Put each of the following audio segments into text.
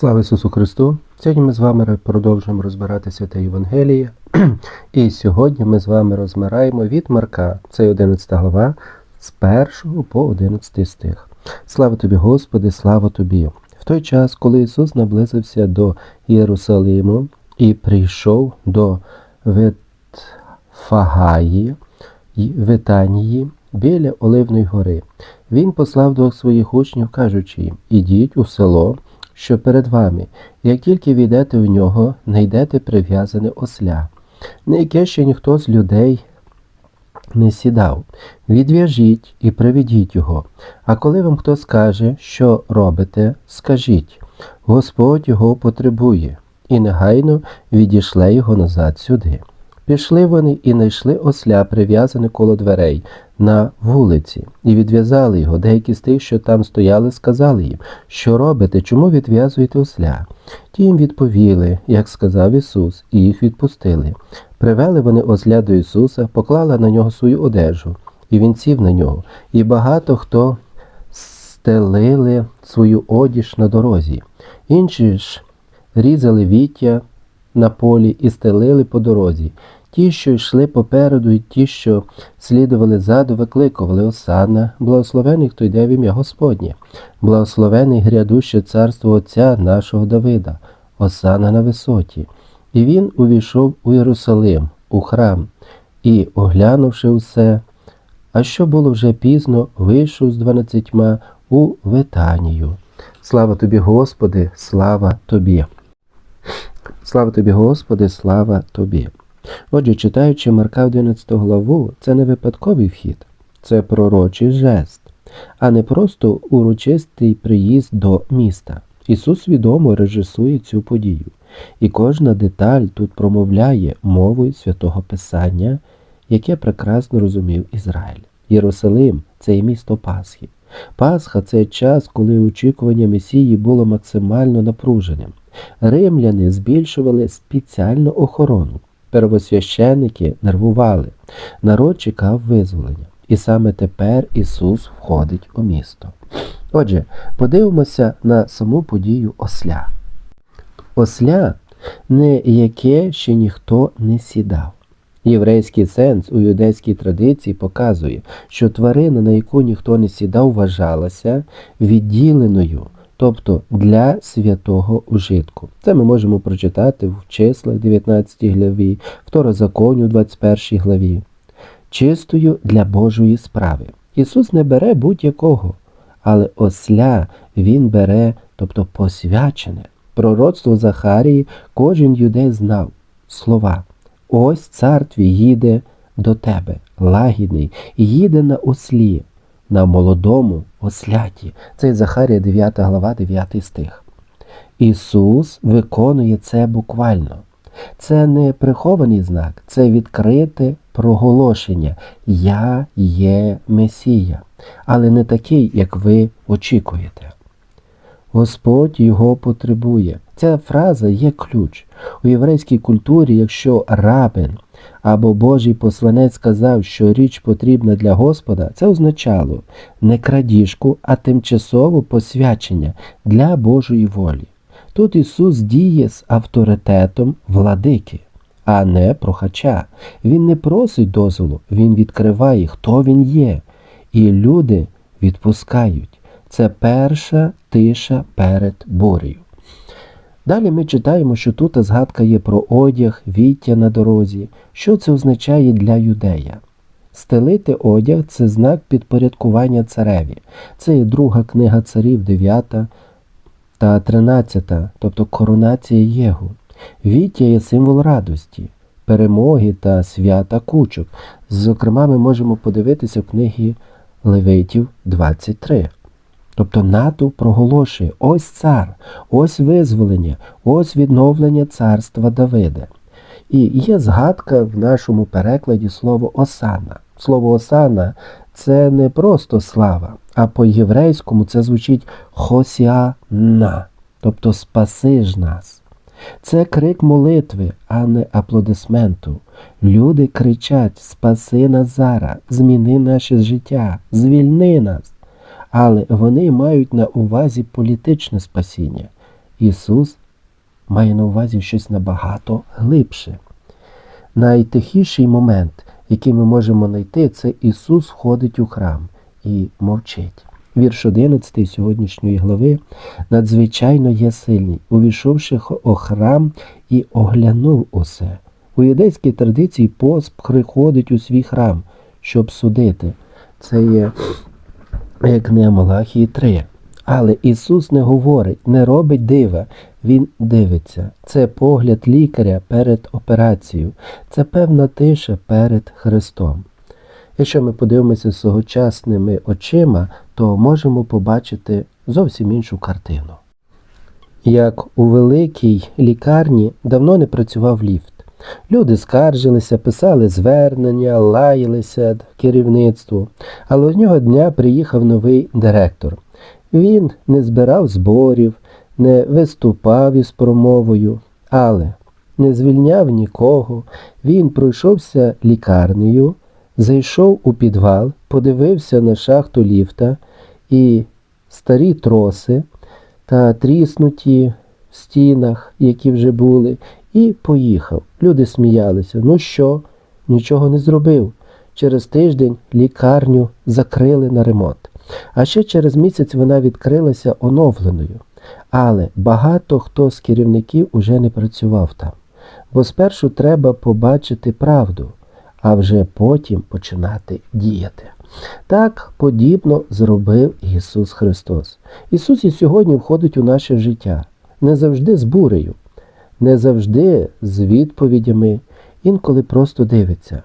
Слава Ісусу Христу! Сьогодні ми з вами продовжуємо розбирати святе Євангеліє. І сьогодні ми з вами розбираємо від Марка, це 11 глава, з 1 по 11 стих. Слава тобі, Господи, слава тобі! В той час, коли Ісус наблизився до Єрусалиму і прийшов до Ветфагаї, Витанії біля Оливної гори, Він послав двох своїх учнів, кажучи їм, ідіть у село, що перед вами, як тільки війдете в нього, знайдете прив'язане осля, на яке ще ніхто з людей не сідав. Відв'яжіть і приведіть його. А коли вам хто скаже, що робите, скажіть Господь його потребує, і негайно відійшле його назад сюди. Пішли вони і знайшли осля, прив'язане коло дверей на вулиці, і відв'язали його. Деякі з тих, що там стояли, сказали їм, що робите, чому відв'язуєте осля? Ті їм відповіли, як сказав Ісус, і їх відпустили. Привели вони осля до Ісуса, поклали на нього свою одежу, і він сів на нього, і багато хто стелили свою одіж на дорозі. Інші ж різали віття на полі і стелили по дорозі. Ті, що йшли попереду, і ті, що слідували ззаду, викликували Осана, благословений, хто йде в ім'я Господнє, благословений грядуще царство Отця нашого Давида, Осана на висоті. І він увійшов у Єрусалим, у храм, і, оглянувши усе, а що було вже пізно, вийшов з дванадцятьма у Витанію. Слава тобі, Господи, слава тобі! Слава тобі, Господи, слава тобі! Отже, читаючи Марка 11 главу, це не випадковий вхід, це пророчий жест, а не просто урочистий приїзд до міста. Ісус свідомо режисує цю подію, і кожна деталь тут промовляє мовою святого Писання, яке прекрасно розумів Ізраїль. Єрусалим це і місто Пасхи. Пасха це час, коли очікування Месії було максимально напруженим. Римляни збільшували спеціальну охорону. Первосвященники нервували, народ чекав визволення. І саме тепер Ісус входить у місто. Отже, подивимося на саму подію осля. Осля не яке ще ніхто не сідав. Єврейський сенс у юдейській традиції показує, що тварина, на яку ніхто не сідав, вважалася відділеною тобто для святого ужитку. Це ми можемо прочитати в числах 19 главі, второзаконю 21 главі. Чистою для Божої справи. Ісус не бере будь-якого, але осля Він бере, тобто посвячене. Пророцтво Захарії кожен юдей знав слова. Ось цар твій їде до тебе, лагідний, їде на ослі на молодому осляті. Це Захарія 9 глава, 9 стих. Ісус виконує це буквально. Це не прихований знак, це відкрите проголошення. Я є Месія, але не такий, як ви очікуєте. Господь його потребує. Ця фраза є ключ. У єврейській культурі, якщо рабин або Божий посланець сказав, що річ потрібна для Господа, це означало не крадіжку, а тимчасове посвячення для Божої волі. Тут Ісус діє з авторитетом владики, а не прохача. Він не просить дозволу, Він відкриває, хто він є, і люди відпускають. Це перша тиша перед бурею. Далі ми читаємо, що тут згадка є про одяг, віття на дорозі. Що це означає для юдея? Стелити одяг це знак підпорядкування цареві. Це є друга книга царів, 9 та 13, тобто коронація Єгу. Віття є символ радості, перемоги та свята кучок. Зокрема, ми можемо подивитися в книгі Левитів 23. Тобто натовп проголошує ось цар, ось визволення, ось відновлення царства Давида. І є згадка в нашому перекладі слово Осана. Слово Осана це не просто слава, а по-єврейському це звучить Хосіана, тобто спаси ж нас. Це крик молитви, а не аплодисменту. Люди кричать Спаси нас зараз, зміни наше життя, звільни нас але вони мають на увазі політичне спасіння. Ісус має на увазі щось набагато глибше. Найтихіший момент, який ми можемо знайти, це Ісус входить у храм і мовчить. Вірш 11 сьогоднішньої глави надзвичайно є сильний, увійшовши у храм і оглянув усе. У юдейській традиції пост приходить у свій храм, щоб судити. Це є не Малахії 3. Але Ісус не говорить, не робить дива, Він дивиться. Це погляд лікаря перед операцією, це певна тиша перед Христом. Якщо ми подивимося сьогочасними очима, то можемо побачити зовсім іншу картину. Як у великій лікарні давно не працював ліфт. Люди скаржилися, писали звернення, лаялися керівництву, але одного дня приїхав новий директор. Він не збирав зборів, не виступав із промовою, але не звільняв нікого. Він пройшовся лікарнею, зайшов у підвал, подивився на шахту ліфта і старі троси та тріснуті в стінах, які вже були, і поїхав. Люди сміялися. Ну що, нічого не зробив. Через тиждень лікарню закрили на ремонт. А ще через місяць вона відкрилася оновленою. Але багато хто з керівників уже не працював там. Бо спершу треба побачити правду, а вже потім починати діяти. Так подібно зробив Ісус Христос. Ісус і сьогодні входить у наше життя, не завжди з бурею, не завжди з відповідями, інколи просто дивиться.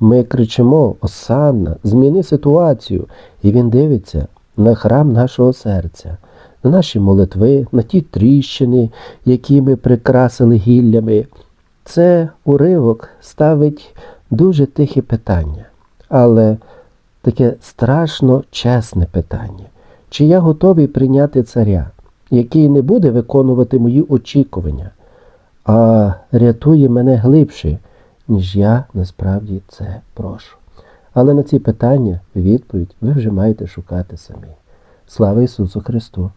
Ми кричимо Осанна, зміни ситуацію, і Він дивиться на храм нашого серця, на наші молитви, на ті тріщини, які ми прикрасили гіллями. Це уривок ставить дуже тихе питання, але таке страшно чесне питання. Чи я готовий прийняти царя, який не буде виконувати мої очікування, а рятує мене глибше, ніж я насправді це прошу. Але на ці питання відповідь ви вже маєте шукати самі. Слава Ісусу Христу!